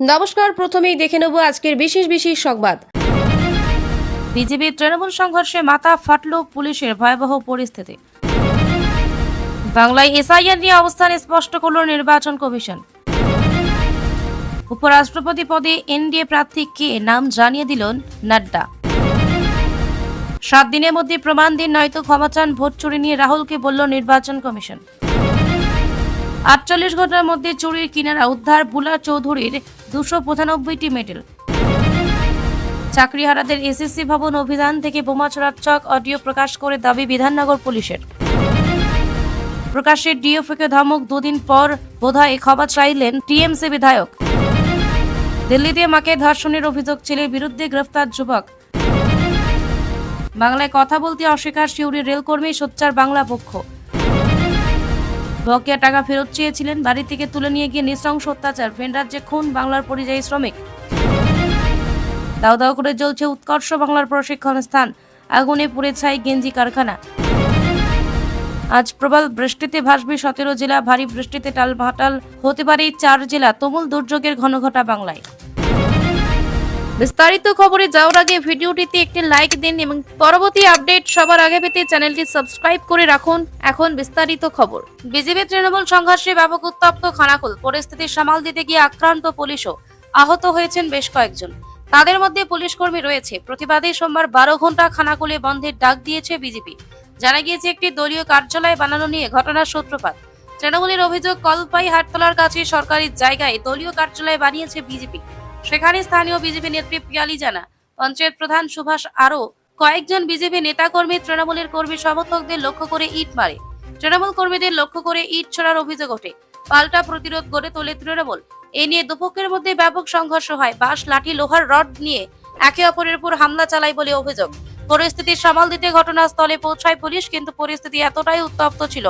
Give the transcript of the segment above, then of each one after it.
নমস্কার, প্রথমেই দেখে নেব আজকের বিশেষ বিশেষ সংবাদ। বিজেপি তৃণমূল সংঘর্ষে মাথা ফাটল পুলিশের ভয়াবহ পরিস্থিতি। বাংলায় এসআইআর নিয়ে অবস্থান স্পষ্ট করল নির্বাচন কমিশন। উপরাষ্ট্রপতি পদে এনডিএ প্রার্থী কে নাম জানিয়ে দিলেন নাড্ডা। সাত দিনের মধ্যে প্রমাণ দিন, নয়তো ক্ষমা চান, ভোট চুরি নিয়ে রাহুলকে বলল নির্বাচন কমিশন। আটচল্লিশ ঘণ্টার মধ্যে চুরির কিনারা উদ্ধার বুলা চৌধুরীর দুশো পঁচানব্বইটি মেডেল চাকরিহারাদের এসএসসি ভবন অভিযান থেকে বোমা চোরাচক অডিও প্রকাশ করে দাবি বিধাননগর পুলিশের। প্রকাশ্যে ডিএফকে ধমক দুদিন পর বোধহয় ক্ষমা চাইলেন টিএমসি বিধায়ক। দিল্লিতে মাকে ধর্ষণের অভিযোগ, ছেলের বিরুদ্ধে গ্রেফতার যুবক। বাংলায় কথা বলতে অস্বীকার শিউরি রেলকর্মী সোচ্চার বাংলা পক্ষ। বকেয়া টাকা ফেরত চেয়েছিলেন, বাড়ি থেকে তুলে নিয়ে গিয়ে নৃশংস অত্যাচার ফেন রাজ্যে খুন বাংলার পরিযায়ী শ্রমিক। দাও দাও করে জ্বলছে উৎকর্ষ বাংলার প্রশিক্ষণ স্থান, আগুনে পুড়ে ছাই গেঞ্জি কারখানা। আজ প্রবল বৃষ্টিতে ভাসবে সতেরো জেলা, ভারী বৃষ্টিতে টালভাটাল হতে পারে চার জেলা, তুমুল দুর্যোগের ঘনঘটা বাংলায়। বিস্তারিত খবরে যাওয়ার আগে ভিডিওটিতে একটি লাইক দিন এবং পরবর্তী আপডেট সবার আগে পেতে চ্যানেলটি সাবস্ক্রাইব করে রাখুন। এখন বিস্তারিত খবর। বিজেপি তৃণমূল সংঘর্ষে ব্যাপক উত্তপ্ত খানাকুল। পরিস্থিতি সামাল দিতে গিয়ে আক্রান্ত পুলিশও আহত হয়েছেন বেশ কয়েকজন। তাদের মধ্যে পুলিশ কর্মী রয়েছে। প্রতিবাদে সোমবার বারো ঘণ্টা খানাকুলে বন্ধের ডাক দিয়েছে বিজেপি জানা গিয়েছে, একটি দলীয় কার্যালয় বানানো নিয়ে ঘটনার সূত্রপাত। তৃণমূলের অভিযোগ কলপাই হাটতলার কাছে সরকারি জায়গায় দলীয় কার্যালয় বানিয়েছে বিজেপি সেখানে স্থানীয় বিজেপি নেত্রী পিয়ালি জানা, পঞ্চায়েত প্রধান সুভাষ আরও কয়েকজন বিজেপি নেতাকর্মী, তৃণমূলের কর্মী সমর্থকদের লক্ষ্য করে ইট মারে। তৃণমূল কর্মীদের লক্ষ্য করে ইট ছোড়ার অভিযোগ ওঠে। পাল্টা প্রতিরোধ গড়ে তোলে তৃণমূল। এ নিয়ে দুপক্ষের মধ্যে ব্যাপক সংঘর্ষ হয়। বাঁশ, লাঠি, লোহার রড নিয়ে একে অপরের উপর হামলা চালায় বলে অভিযোগ। পরিস্থিতি সামাল দিতে ঘটনাস্থলে পৌঁছায় পুলিশ, কিন্তু পরিস্থিতি এতটাই উত্তপ্ত ছিল,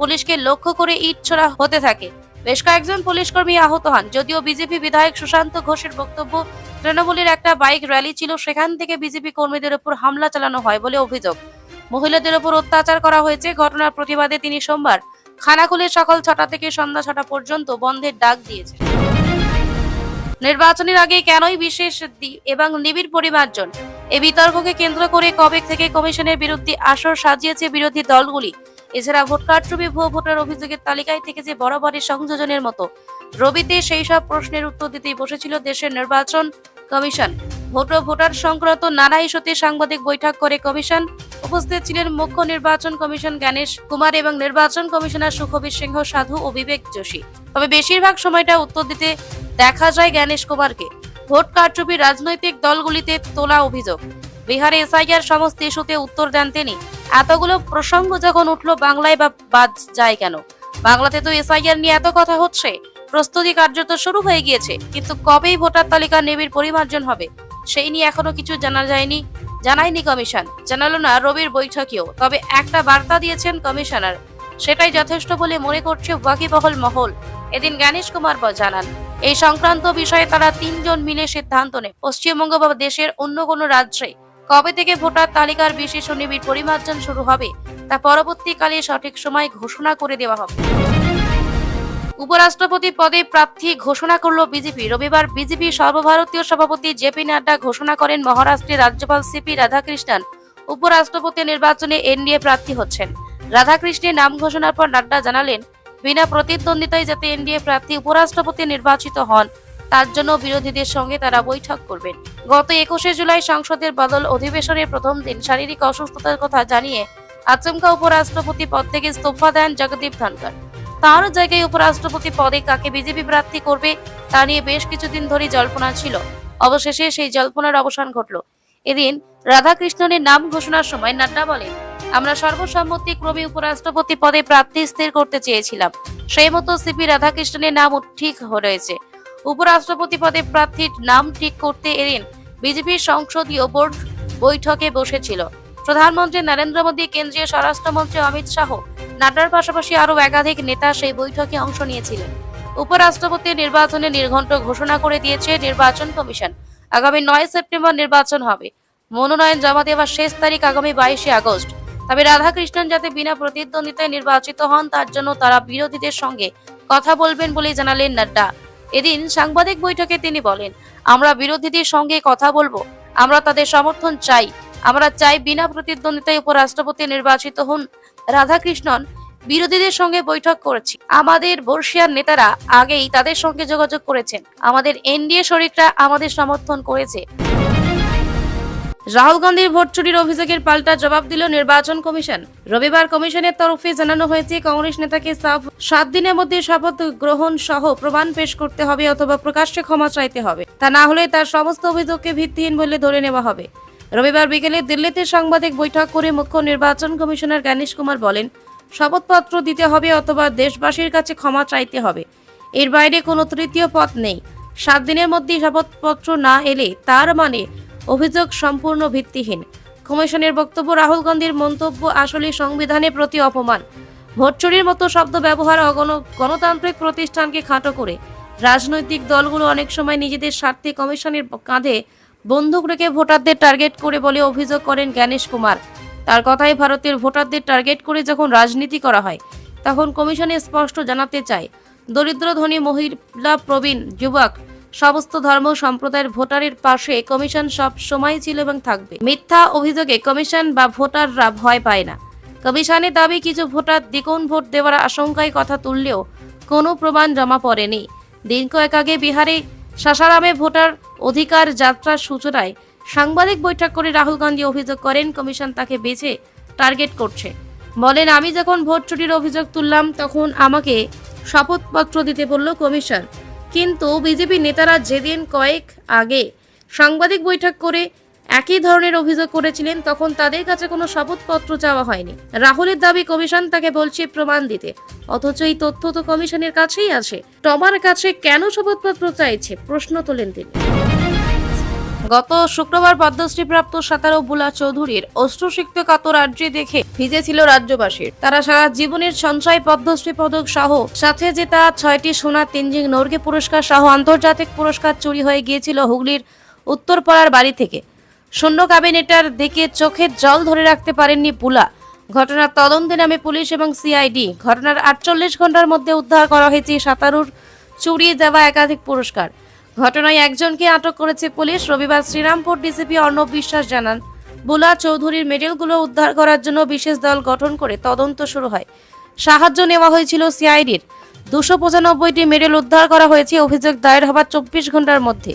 পুলিশকে লক্ষ্য করে ইট ছোড়া হতে থাকে। বেশ কয়েকজন পুলিশ কর্মী আহত হন, যদিও বিজেপি বিধায়ক সুশান্ত ঘোষের বক্তব্য, তৃণমূলের একটা বাইক র্যালি ছিল, সেখান থেকে বিজেপি কর্মীদের উপর হামলা চালানো হয় বলে অভিযোগ। মহিলাদের উপর অত্যাচার করা হয়েছে, ঘটনার প্রতিবাদে তিনি সোমবার খানাকুলে সকাল ছটা থেকে সন্ধ্যা ছটা পর্যন্ত বন্ধের ডাক দিয়েছে নির্বাচনের আগে কেনই বিশেষ এবং নিবিড় পরিমার্জন? এই বিতর্ককে কেন্দ্র করে কবে থেকে কমিশনের বিরুদ্ধে আসর সাজিয়েছে বিরোধী দলগুলি? এছাড়া ভোট কারচুপি ভুয়ো ভোটার অভিযোগের তালিকায় থেকে যে বরাবরের সংযোজনের মতো। রবিতে সেই সব প্রশ্নের উত্তর দিতেই বসেছিল দেশের নির্বাচন কমিশন। ভোট ভোটার সংক্রান্ত নানা ইস্যুতে সাংবাদিক বৈঠক করে কমিশন। উপস্থিত ছিলেন মুখ্য নির্বাচন কমিশন জ্ঞানেশ কুমার এবং নির্বাচন কমিশনার সুখবীর সিংহ, সাধু ও বিবেক যোশী। তবে বেশিরভাগ সময়টা উত্তর দিতে দেখা যায় জ্ঞানেশ কুমারকে। ভোট কারচুপি রাজনৈতিক দলগুলিতে তোলা অভিযোগ। বিহারে এসআইআর সমস্ত ইস্যুতে উত্তর দেন তিনি। এতগুলো প্রসঙ্গ যখন উঠল বাংলায় বা বাদ যায় কেন? বাংলাতে তো এসআইআর নিয়ে এত কথা হচ্ছে। প্রস্তুতি কার্যত শুরু হয়ে গিয়েছে, কিন্তু কবেই ভোটার তালিকা নেবির পরিমার্জন হবে? সেই নিয়ে এখনও কিছু জানা যায়নি, জানায়নি কমিশন। জানালো না রবির বৈঠকেও, তবে একটা বার্তা দিয়েছেন কমিশনার। সেটাই যথেষ্ট বলে মনে করছে ওয়াকিবহল মহল। এদিন জ্ঞানেশ কুমার জানান, এই সংক্রান্ত বিষয়ে তারা তিনজন মিলে সিদ্ধান্ত নেয়। পশ্চিমবঙ্গ বা দেশের অন্য কোনো রাজ্যে কবে থেকে ভোটার তালিকার বিশেষ নিবিড় পরিমার্জন শুরু হবে, তা পরবর্তীকালে সঠিক সময় ঘোষণা করে দেওয়া হবে। উপরাষ্ট্রপতি পদে প্রার্থী ঘোষণা করল বিজেপি। রবিবার বিজেপি সর্বভারতীয় সভাপতি জেপি নাড্ডা ঘোষণা করেন মহারাষ্ট্রের রাজ্যপাল সিপি রাধাকৃষ্ণন। উপরাষ্ট্রপতি নির্বাচনে এনডিএ প্রার্থী হচ্ছেন। রাধাকৃষ্ণের নাম ঘোষণার পর নাড্ডা জানালেন, বিনা প্রতিদ্বন্দ্বিতায় যাতে এনডিএ প্রার্থী উপরাষ্ট্রপতি নির্বাচিত হন তার জন্য বিরোধীদের সঙ্গে তারা বৈঠক করবেন। গত একুশে জুলাই সংসদের বদল অধিবেশনের প্রথম দিন শারীরিক অসুস্থতার কথা জানিয়ে আচমকা উপরাষ্ট্রপতি পদ থেকে ইস্তফা দেন জগদীপ ধনকর তার জায়গায় উপরাষ্ট্রপতি পদে কাকে বিজেপি প্রার্থী করবে তা নিয়ে বেশ কিছুদিন ধরে জল্পনা ছিল। অবশেষে সেই জল্পনার অবসান ঘটল। এদিন রাধাকৃষ্ণনের নাম ঘোষণার সময় নাড্ডা বলেন, আমরা সর্বসম্মতিক্রমে উপরাষ্ট্রপতি পদে প্রার্থী স্থির করতে চেয়েছিলাম। সেই মতো সিপি রাধাকৃষ্ণনের নাম ঠিক রয়েছে উপরাষ্ট্রপতি পদে প্রার্থীর নাম ঠিক করতে এদিন বিজেপির সংসদীয় বোর্ড বৈঠকে বসেছিল। প্রধানমন্ত্রী নরেন্দ্র মোদী, কেন্দ্রীয় স্বরাষ্ট্রমন্ত্রী অমিত শাহ নাড্ডার পাশাপাশি আরও একাধিক নেতা সেই বৈঠকে অংশ নিয়েছিলেন। উপরাষ্ট্রপতি নির্বাচনে নির্ঘণ্ট ঘোষণা করে দিয়েছে নির্বাচন কমিশন। আগামী নয় সেপ্টেম্বর নির্বাচন হবে। মনোনয়ন জমা দেওয়ার শেষ তারিখ আগামী বাইশে আগস্ট। তবে রাধাকৃষ্ণন যাতে বিনা প্রতিদ্বন্দ্বিতায় নির্বাচিত হন, তার জন্য তারা বিরোধীদের সঙ্গে কথা বলবেন বলে জানালেন নাড্ডা। এদিন সাংবাদিক বৈঠকে তিনি বলেন, আমরা বিরোধীদের সঙ্গে কথা বলব। আমরা তাদের সমর্থন চাই। আমরা চাই বিনা প্রতিদ্বন্দ্বিতায় উপরাষ্ট্রপতি নির্বাচিত হন রাধাকৃষ্ণন। বিরোধীদের সঙ্গে বৈঠক করেছি। আমাদের বর্ষিয়ার নেতারা আগেই তাদের সঙ্গে যোগাযোগ করেছেন। আমাদের এনডিএ শরিকরা আমাদের সমর্থন করেছে। রাহুল গান্ধীর ভোট চুরির অভিযোগের পাল্টা জবাব দিল নির্বাচন কমিশন। রবিবার কমিশনের তরফে জানানো হয়েছে, কংগ্রেস নেতাকে সাফ- সাত দিনের মধ্যে শপথ গ্রহণ সহ প্রমাণ পেশ করতে হবে অথবা প্রকাশ্যে ক্ষমা চাইতে হবে। তা না হলে তার সমস্ত অভিযোগকে ভিত্তিহীন বলে ধরে নেওয়া হবে। রবিবার বিকেলে দিল্লিতে সাংবাদিক বৈঠক করে মুখ্য নির্বাচন কমিশনার জ্ঞানেশ কুমার বলেন, শপথপত্র দিতে হবে অথবা দেশবাসীর কাছে ক্ষমা চাইতে হবে। এর বাইরে কোনো তৃতীয় পথ নেই। সাত দিনের মধ্যে শপথপত্র না এলে তার মানে অভিযোগ সম্পূর্ণ ভিত্তিহীন। কমিশনের বক্তব্য, রাহুল গান্ধীর মন্তব্য আসলে সংবিধানের প্রতি অপমান। ভোট চুরির মতো শব্দ ব্যবহার অগণ, গণতান্ত্রিক প্রতিষ্ঠানকে খাটো করে। রাজনৈতিক দলগুলো অনেক সময় নিজেদের স্বার্থে কমিশনের কাঁধে বন্দুক রেখে ভোটারদের টার্গেট করে বলে অভিযোগ করেন জ্ঞানেশ কুমার। তার কথায় ভারতের ভোটারদের টার্গেট করে যখন রাজনীতি করা হয়, তখন কমিশনে স্পষ্ট জানাতে চায়, দরিদ্র ধনী মহিলা প্রবীণ যুবক সমস্ত ধর্ম সম্প্রদায়ের ভোটারের পাশে কমিশন সব সময় ছিল এবং থাকবে। মিথ্যা অভিযোগে কমিশন বা ভোটাররা ভয় পায় না। কমিশনের দাবি, কিছু ভোটার দ্বিগুণ ভোট দেওয়ার আশঙ্কায় কথা তুললেও কোনো প্রমাণ জমা পড়েনি। দিন কয়েক আগে বিহারে সাসারামে ভোটার অধিকার যাত্রার সূচনায় সাংবাদিক বৈঠক করে রাহুল গান্ধী অভিযোগ করেন, কমিশন তাকে বেছে টার্গেট করছে। বলেন, আমি যখন ভোট চুরির অভিযোগ তুললাম, তখন আমাকে শপথপত্র দিতে বলল কমিশন। কিন্তু বিজেপি নেতারা যেদিন কয়েক আগে সাংবাদিক বৈঠক করে একই ধরনের অভিযোগ করেছিলেন, তখন তাদের কাছে কোনো শপথপত্র চাওয়া হয়নি। রাহুলের দাবি কমিশন তাকে বলছে প্রমাণ দিতে। অথচ এই তথ্য তো কমিশনের কাছেই আছে। টমার কাছে কেন শপথপত্র চাইছে? প্রশ্ন তোলেন তিনি। গত শুক্রবার পদ্মশ্রীপ্রাপ্ত সাঁতারু বুলা চৌধুরীর অশ্রুসিক্ত কাতর আর্যে দেখে ভিজেছিল রাজ্যবাসীর। তারা সারা জীবনের সঞ্চয় পদ্মশ্রী পদক সহ, সাথে যে তা ছয়টি সোনা তিনজিং নর্গে পুরস্কার সহ আন্তর্জাতিক পুরস্কার চুরি হয়ে গিয়েছিল হুগলির উত্তরপাড়ার বাড়ি থেকে। শূন্য ক্যাবিনেটার দিকে চোখের জল ধরে রাখতে পারেননি বুলা। ঘটনার তদন্তে নামে পুলিশ এবং সিআইডি। ঘটনার আটচল্লিশ ঘণ্টার মধ্যে উদ্ধার করা হয়েছে সাঁতারুর চুরিয়ে যাওয়া একাধিক পুরস্কার। ঘটনায় একজনকে আটক করেছে পুলিশ। রবিবার শ্রীরামপুর ডিসিপি অর্ণব বিশ্বাস জানান, বুলা চৌধুরীর মেডেলগুলো উদ্ধার করার জন্য বিশেষ দল গঠন করে তদন্ত শুরু হয়। সাহায্য নেওয়া হয়েছিল সিআইডির। দুশো পঁচানব্বইটি মেডেল উদ্ধার করা হয়েছে, অভিযোগ দায়ের হবার চব্বিশ ঘণ্টার মধ্যে।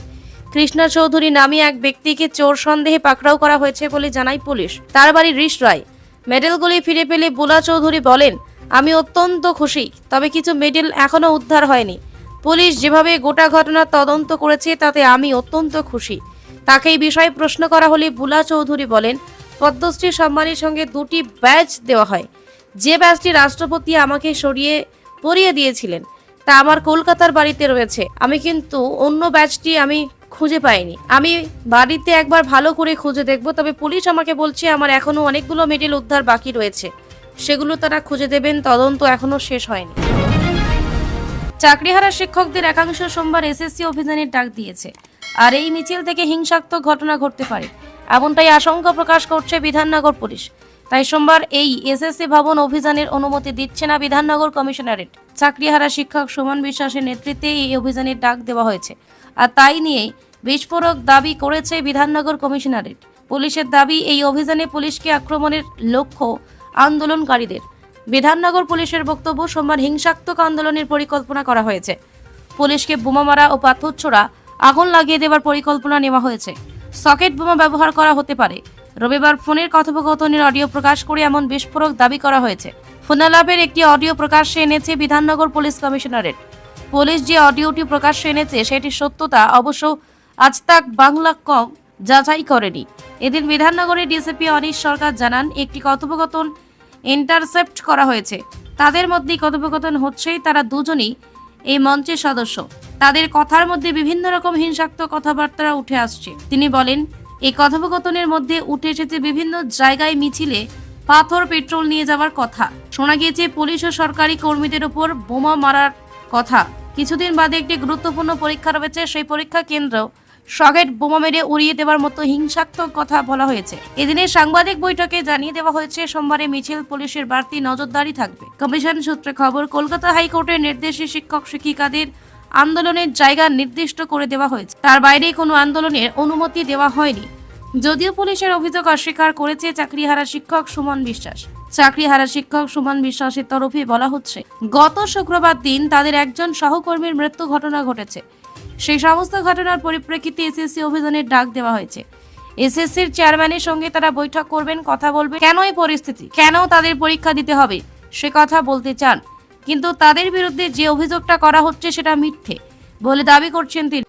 কৃষ্ণা চৌধুরী নামে এক ব্যক্তিকে চোর সন্দেহে পাকড়াও করা হয়েছে বলে জানায় পুলিশ। তার বাড়ি রিস রায়। মেডেলগুলি ফিরে পেলে বুলা চৌধুরী বলেন, আমি অত্যন্ত খুশি, তবে কিছু মেডেল এখনও উদ্ধার হয়নি। পুলিশ যেভাবে গোটা ঘটনার তদন্ত করেছে, তাতে আমি অত্যন্ত খুশি। তাকে এই বিষয়ে প্রশ্ন করা হলে বুলা চৌধুরী বলেন, পদ্মশ্রী সম্মানের সঙ্গে দুটি ব্যাচ দেওয়া হয়। যে ব্যাচটি রাষ্ট্রপতি আমাকে সরিয়ে পরিয়ে দিয়েছিলেন, তা আমার কলকাতার বাড়িতে রয়েছে। আমি কিন্তু অন্য ব্যাচটি আমি খুঁজে পাইনি। আমি বাড়িতে একবার ভালো করে খুঁজে দেখব, তবে পুলিশ আমাকে বলছে, আমার এখনও অনেকগুলো মেডেল উদ্ধার বাকি রয়েছে। সেগুলো তারা খুঁজে দেবেন, তদন্ত এখনও শেষ হয়নি। চাকরিহারা শিক্ষকদের একাংশ সোমবার এসএসসি অভিযানের ডাক দিয়েছে। আর এই মিছিল থেকে হিংসাত্মক ঘটনা ঘটতে পারে, এমনটাই আশঙ্কা প্রকাশ করছে বিধাননগর পুলিশ। তাই সোমবার এই এসএসসি ভবন অভিযানের অনুমতি দিচ্ছে না বিধাননগর কমিশনারেট। চাকরিহারা শিক্ষক সুমন বিশ্বাসের নেতৃত্বে এই অভিযানের ডাক দেওয়া হয়েছে। আর তাই নিয়ে বিস্ফোরক দাবি করেছে বিধাননগর কমিশনারেট। পুলিশের দাবি, এই অভিযানে পুলিশকে আক্রমণের লক্ষ্য আন্দোলনকারীদের। বিধাননগর পুলিশের বক্তব্য সোমবার হিংসাত্মক আন্দোলনের পরিকল্পনা করা হয়েছে। পুলিশকে বোমা মারা ও পাথর ছোড়া আগুন লাগিয়ে দেওয়ার পরিকল্পনা নেওয়া হয়েছে। সকেট বোমা ব্যবহার করা হতে পারে। রবিবার ফোনের কথোপকথনের অডিও প্রকাশ করে এমন বিস্ফোরক দাবি করা হয়েছে। ফোনালাপের একটি অডিও প্রকাশ্যে এনেছে বিধাননগর পুলিশ কমিশনারেট। পুলিশ যে অডিওটি প্রকাশ্যে এনেছে, সেটির সত্যতা অবশ্য আজ তাক বাংলা কম যাচাই করেনি। এদিন বিধাননগরের ডিসিপি অনিশ সরকার জানান, একটি কথোপকথন ইন্টারসেপ্ট করা হয়েছে। তাদের মধ্যেই কথোপকথন হচ্ছেই তারা দুজনই এই মঞ্চের সদস্য। তাদের কথার মধ্যে বিভিন্ন রকম হিংসাত্মক কথাবার্তা উঠে আসছে। তিনি বলেন, এই কথোপকথনের মধ্যে উঠে এসেছে বিভিন্ন জায়গায় মিছিলে পাথর, পেট্রোল নিয়ে যাওয়ার কথা। শোনা গিয়েছে, পুলিশ ও সরকারি কর্মীদের উপর বোমা মারার কথা। কিছুদিন বাদে একটি গুরুত্বপূর্ণ পরীক্ষা রয়েছে। সেই পরীক্ষা কেন্দ্র সকেট বোমা মেরে উড়িয়ে দেওয়ার মতো হিংসাত্মক কথা বলা হয়েছে। এদিনের সাংবাদিক বৈঠকে জানিয়ে দেওয়া হয়েছে, সোমবারে মিছিল, পুলিশের বাড়তি নজরদারি থাকবে। কমিশন সূত্রে খবর, কলকাতা হাইকোর্টের নির্দেশে শিক্ষক শিক্ষিকাদের আন্দোলনের জায়গা নির্দিষ্ট করে দেওয়া হয়েছে। তার বাইরে কোনো আন্দোলনের অনুমতি দেওয়া হয়নি। যদিও পুলিশের অভিযোগ অস্বীকার করেছে চাকরিহারা শিক্ষক সুমন বিশ্বাস। চাকরিহারা শিক্ষক সুমন বিশ্বাসের তরফে বলা হচ্ছে, গত শুক্রবার দিন তাদের একজন সহকর্মীর মৃত্যু ঘটনা ঘটেছে। সেই সমস্ত ঘটনার পরিপ্রেক্ষিতে এসএসসি অভিযানের ডাক দেওয়া হয়েছে। এসএসসির চেয়ারম্যানের সঙ্গে তারা বৈঠক করবেন, কথা বলবে কেন এই পরিস্থিতি? কেন তাদের পরীক্ষা দিতে হবে? সে কথা বলতে চান। কিন্তু তাদের বিরুদ্ধে যে অভিযোগটা করা হচ্ছে সেটা মিথ্যে বলে দাবি করছেন তিনি।